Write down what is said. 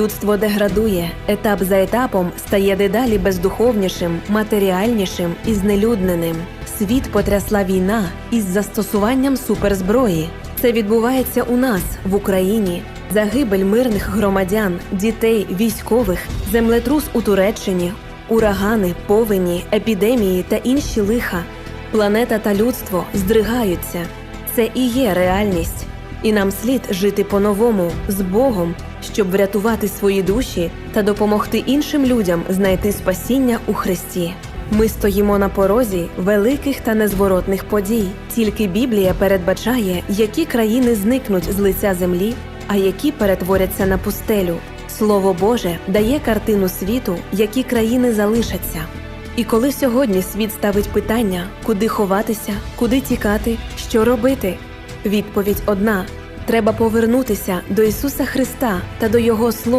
Людство деградує, етап за етапом стає дедалі бездуховнішим, матеріальнішим і знелюдненим. Світ потрясла війна із застосуванням суперзброї. Це відбувається у нас в Україні. Загибель мирних громадян, дітей, військових, землетрус у Туреччині, урагани, повені, епідемії та інші лиха. Планета та людство здригаються. Це і є реальність. І нам слід жити по-новому з Богом, щоб врятувати свої душі та допомогти іншим людям знайти спасіння у Христі. Ми стоїмо на порозі великих та незворотних подій. Тільки Біблія передбачає, які країни зникнуть з лиця землі, а які перетворяться на пустелю. Слово Боже дає картину світу, які країни залишаться. І коли сьогодні світ ставить питання, куди ховатися, куди тікати, що робити, відповідь одна: треба повернутися до Ісуса Христа та до Його Слова.